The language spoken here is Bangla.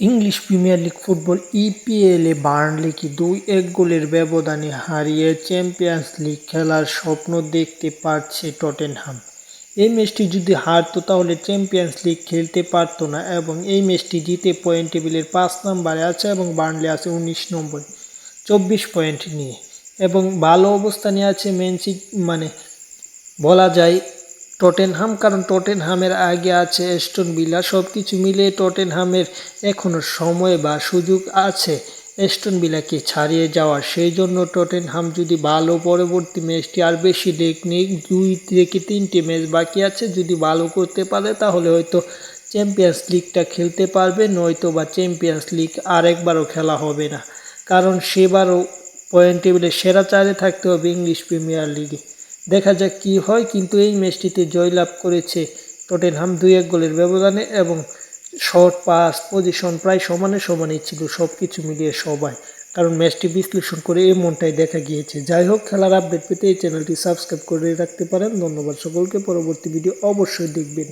ইংলিশ প্রিমিয়ার লিগ ফুটবল ইপিএলে বার্নলিকে দুই এক গোলের ব্যবধানে হারিয়ে চ্যাম্পিয়ন্স লিগ খেলার স্বপ্ন দেখতে পারছে টটেনহাম? এই ম্যাচটি যদি হারতো তাহলে চ্যাম্পিয়ন্স লিগ খেলতে পারতো না এবং এই ম্যাচটি জিতে পয়েন্ট টেবিলের পাঁচ নম্বরে আছে এবং বার্নলি আছে উনিশ নম্বরে, চব্বিশ পয়েন্ট নিয়ে। এবং ভালো অবস্থানে আছে মেনসি মানে বলা যায় টটেনহাম, কারণ টটেনহামের আগে আছে এস্টন বিলা সব কিছু মিলিয়ে টটেনহামের এখনও সময় বা সুযোগ আছে এস্টন বিলাকে ছাড়িয়ে যাওয়ার। সেই জন্য টটেনহাম যদি ভালো পরবর্তী ম্যাচটি আর বেশি লেগ নেই, দুই থেকে তিনটি ম্যাচ বাকি আছে। যদি ভালো করতে পারে, তাহলে হয়তো চ্যাম্পিয়ন্স লিগটা খেলতে পারবে, নয়তো বা চ্যাম্পিয়ন্স লিগ আরেকবারও খেলা হবে না। কারণ সেবারও পয়েন্ট টেবিলে সেরা চারে থাকতে হবে ইংলিশ প্রিমিয়ার লিগে। দেখা যাক কি হয়, কিন্তু এই ম্যাচটিতে জয়লাভ করেছে টটেনহাম দুই এক গোলের ব্যবধানে এবং শর্ট পাস পজিশন প্রায় সমানে সমানেই ছিল সব কিছু মিলিয়ে সবাই। কারণ ম্যাচটি বিশ্লেষণ করে এই মনটাই দেখা গিয়েছে। যাই হোক, খেলার আপডেট পেতে এই চ্যানেলটি সাবস্ক্রাইব করে রাখতে পারেন। ধন্যবাদ সকলকে। পরবর্তী ভিডিও অবশ্যই দেখবেন।